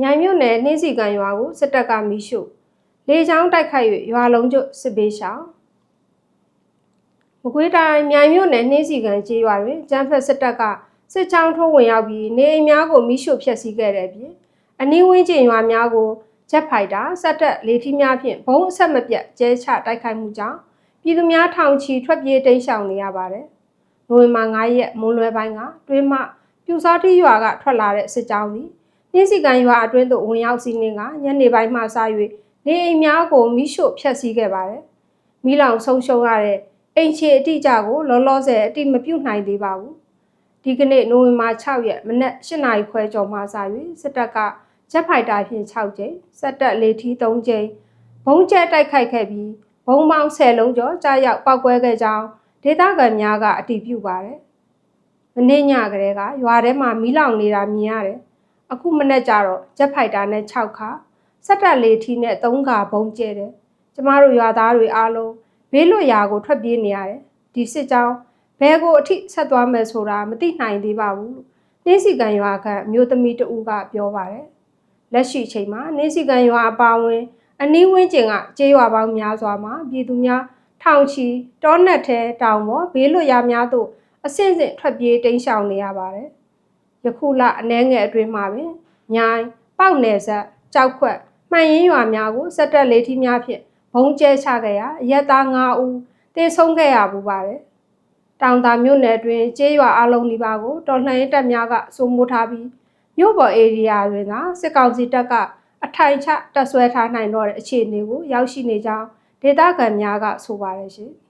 မြိုင်မြို့နယ်နှင်းစီကံရွာကိုစစ်တပ်ကမီးရှို့လေကြောင်းတိုက်ခိုက်၍ရွာလုံးကျွတ်စစ်ပေးရှောင်မကွေးတိုင်းမြိုင်မြို့နယ်နှင်းစီကံကျေးရွာတွင်ကျန်းဖက်စစ်တပ်ကစစ်ကြောင်းထိုးဝင်ရောက်ပြီးနေအိမ်များကိုမီးရှို့ဖျက်ဆီးခဲ့တဲ့အပြင်အနီးဝန်းကျင်ရွာများကိုဂျက်ဖိုက်တာစက်တက်လေထီးများဖြင့်ဘုံအဆက်မပြတ်ကျဲချတိုက်ခိုက်မှုကြောင့်ပြည်သူများထောင်ချီထွက်ပြေးတိမ်းရှောင်နေရပါတယ်။နိုဝင်ဘာ9ရက်မွန်းလွဲပိုင်းကတွင်းမှပြူစောတိရွာကထွက်လာတဲ့စစ်ကြောင်းသည် နှင်းစီကန်ရွာအတွင်းသို့ဝင်ရောက်စီးနှင်းကညနေပိုင်းမှစ၍နေအိမ်များကိုမိရှို့ဖျက်ဆီးခဲ့ပါတယ်။မိလောင်ဆုံးရှုံးရတဲ့အိမ်ခြေအတိအကျကိုလောလောဆယ်အတိမပြုတ်နိုင်သေးပါဘူး။ဒီကနေ့နိုဝင်ဘာ6ရက်မနက်8နာရီခွဲကျော်မှစ၍စစ်တပ်ကဂျက်ဖိုက်တာဖြင့်6ကြိမ်စက်တက်လေထီး3ကြိမ်ဘုံကျဲတိုက်ခိုက်ခဲ့ပြီးဘုံပေါင်း10လုံးကျော်ကြားရောက်ပောက်ကွဲခဲ့ကြောင်းဒေသခံများကအတည်ပြုပါတယ်။မနေ့ညကလေးကရွာထဲမှာမီးလောင်နေတာမြင်ရတယ်။ အခုမနေ့ကျတော့ဂျက်ဖိုက်တာနဲ့6ခါစက်တက်လေထီးနဲ့3ခါဘုံကျဲတယ်ကျမတို့ရွာသားတွေအားလုံးဘေးလွတ်ရာကိုထွက်ပြေးနေရတယ်ဒီစစ်ကြောင်းဘဲကိုအထိဆက်သွားမယ်ဆိုတာမသိနိုင်သေးပါဘူးလို့နှင်းစီကန်ရွာကအမျိုးသမီးတဦးကပြောပါတယ်လက်ရှိအချိန်မှာနှင်းစီကန်ရွာအပါအဝင် အနီးဝန်းကျင်ကကျေးရွာပေါင်းများစွာမှာပြည်သူများထောင်ချီတောနက်ထဲတောင်ပေါ်ဘေးလွတ်ရာများသို့အဆင့်ဆင့်ထွက်ပြေးတိမ်းရှောင်နေရပါတယ် ယခုလအနှဲငယ်အတွင်းမှာပင်မြိုင်ပေါက်နယ်ဆက်ကြောက်ခွက်မှန်ရင်ရွာများကိုစက်တက်လေးထီးများဖြင့်ဘုံကျဲချခဲ့ရာအရက်သား9ဦးတေဆုံးခဲ့ရပူပါတယ်။တောင်သာမြို့နယ်အတွင်းကျေးရွာအလုံးဒီပါကိုတော်လှန်ရေးတပ်များကစိုးမိုးထားပြီးမြို့ပေါ်ဧရိယာတွင်ကစစ်ကောင်စီတပ်ကအထိုင်ချတပ်ဆွဲထားနိုင်တော့တဲ့အခြေအနေကိုရောက်ရှိနေကြောင်းဒေသခံများကဆိုပါတယ်ရှင်။